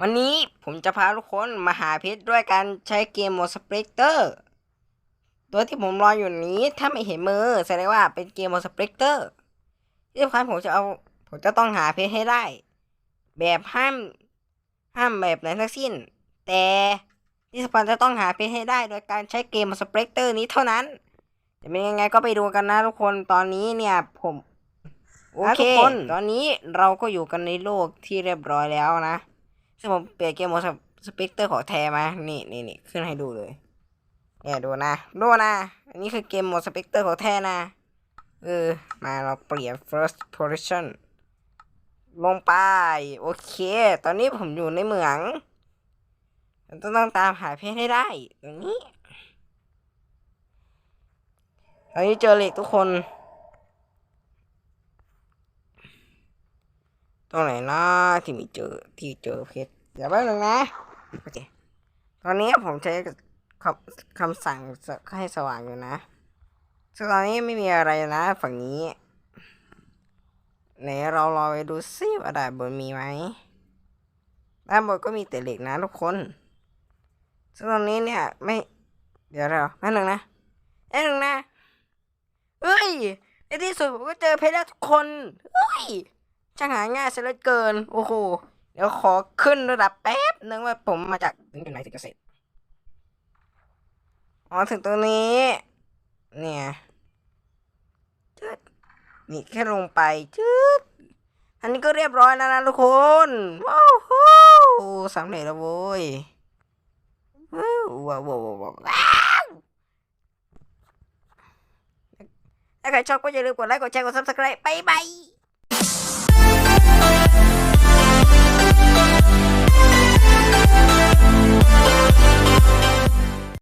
วันนี้ผมจะพาทุกคนมาหาเพชรด้วยการใช้เกมโมสเปกเตอร์ตัวที่ผมรออยู่นี้ถ้าไม่เห็นมือแสดงว่าเป็นเกมโมสเปกเตอร์ที่สำคัญผมจะเอาผมจะต้องหาเพชรให้ได้ แบบห้ามห้ามแบบไหนทั้งสิ้น แต่ที่สำคัญจะต้องหาเพชรให้ได้ โดยการใช้เกมโมสเปกเตอร์นี้เท่านั้น จะเป็นยังไงก็ไปดูกันนะทุกคนตอนนี้เนี่ยผมโอเคตอนนี้เราก็อยู่กันในโลกที่เรียบร้อยแล้วนะ ซึ่งผมเปลี่ยนเกมโหมดสเปกเตอร์ของแท้มา นี่นี่นี่ขึ้นให้ดูเลย เนี่ยดูนะ ดูนะ อันนี้คือเกมโหมดสเปกเตอร์ของแท้นะ เออ มาเราเปลี่ยน first position ลงไป โอเค ตอนนี้ผมอยู่ในเหมืองต้องต้องตามหาเพชรให้ได้ตรงนี้ตอนนี้เจอเหล็กทุกคน ตรงไหนนะที่มีเจอที่เจอเพชรเดี๋ยวแป๊บนึงนะโอเคตอนนี้ผมใช้คำคำสั่งให้สว่างอยู่นะซึ่งตอนนี้ไม่มีอะไรนะ ฝั่งนี้ไหนเรารอไปดูซิว่าด้านบนมีไหมด้านบนก็มีแต่เหล็กนะทุกคนซึ่งตอนนี้เนี่ยไม่ เดี๋ยวเราแป๊บนึงนะแป๊บนึงนะเฮ้ยในที่สุดผมก็เจอเพชรแล้วทุกคนเฮ้ย ช่างหาง่ายซะเหลือเกิน โอ้โห เดี๋ยวขอขึ้นระดับแป๊บนึงว่าผมมาจากถึงจุดไหนถึงจะเสร็จ อ๋อถึงตรงนี้ เนี่ยจืดนี่แค่ลงไปจืดอันนี้ก็เรียบร้อยแล้วนะทุกคน ว้าวฮู้สำเร็จแล้วโว้ยว้าวว้าวว้าวถ้าใครชอบก็อย่าลืมกดไลค์ กดแชร์ กดซับสไครต์บายบาย